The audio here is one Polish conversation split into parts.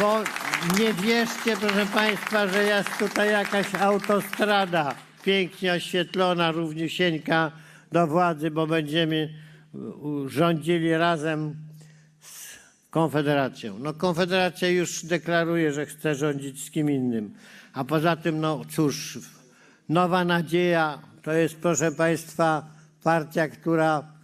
bo nie wierzcie, proszę Państwa, że jest tutaj jakaś autostrada pięknie oświetlona, równiusieńka do władzy, bo będziemy rządzili razem z Konfederacją. No Konfederacja już deklaruje, że chce rządzić z kim innym. A poza tym, no cóż, Nowa Nadzieja to jest, proszę Państwa, partia, która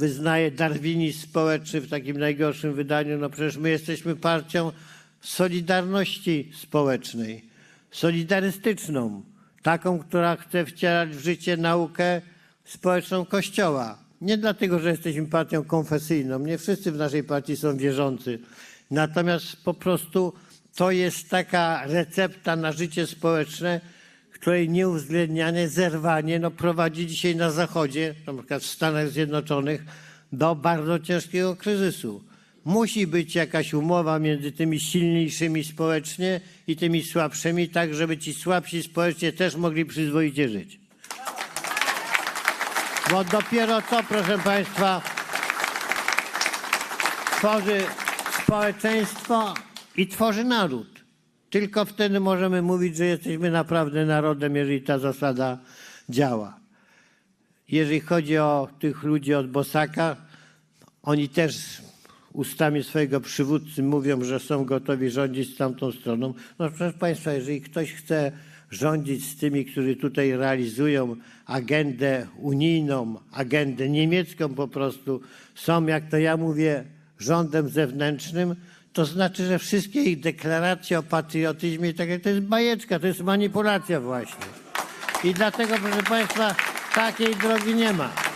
wyznaje darwinizm społeczny w takim najgorszym wydaniu. No przecież my jesteśmy partią solidarności społecznej, solidarystyczną, taką, która chce wcierać w życie naukę społeczną Kościoła. Nie dlatego, że jesteśmy partią konfesyjną, nie wszyscy w naszej partii są wierzący, natomiast po prostu to jest taka recepta na życie społeczne, której nieuwzględnianie, zerwanie no, prowadzi dzisiaj na Zachodzie, na przykład w Stanach Zjednoczonych, do bardzo ciężkiego kryzysu. Musi być jakaś umowa między tymi silniejszymi społecznie i tymi słabszymi, tak żeby ci słabsi społecznie też mogli przyzwoicie żyć. Bo dopiero to, proszę Państwa, tworzy społeczeństwo i tworzy naród. Tylko wtedy możemy mówić, że jesteśmy naprawdę narodem, jeżeli ta zasada działa. Jeżeli chodzi o tych ludzi od Bosaka, oni też ustami swojego przywódcy mówią, że są gotowi rządzić z tamtą stroną. No proszę Państwa, jeżeli ktoś chce rządzić z tymi, którzy tutaj realizują agendę unijną, agendę niemiecką po prostu, są, jak to ja mówię, rządem zewnętrznym, to znaczy, że wszystkie ich deklaracje o patriotyzmie tak dalej, to jest bajeczka, to jest manipulacja właśnie. I dlatego, proszę Państwa, takiej drogi nie ma.